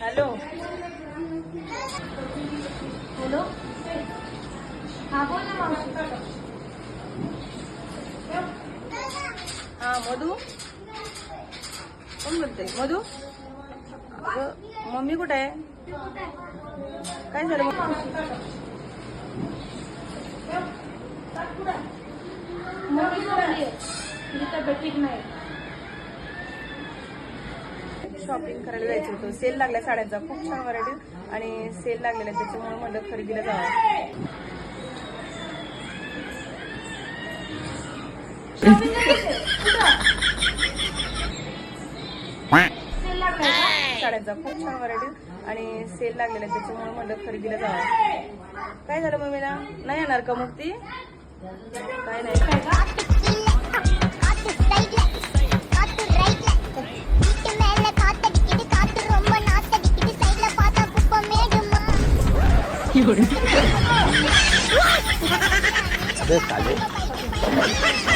Hello. Hello. हा बोल ना हा मधू? कोण बोलते मधू? मम्मी कुठे आहे? काय झालं? मग मम्मी तब्येत ठीक नाही. शॉपिंग करायला जायचं होतं. सेल लागल्या साड्यांचा. खूप छान व्हरायटी आणि सेल लागलेला आहे त्याच्यामुळे म्हणलं खरेदीला जावं. साड्यांचा खूप छान व्हरायटी आणि सेल लागलेला त्याच्यामुळे म्हणलं खरेदीला जावं. काय झालं मम्मीला? नाही येणार का मग ती काय नाही. अबे साले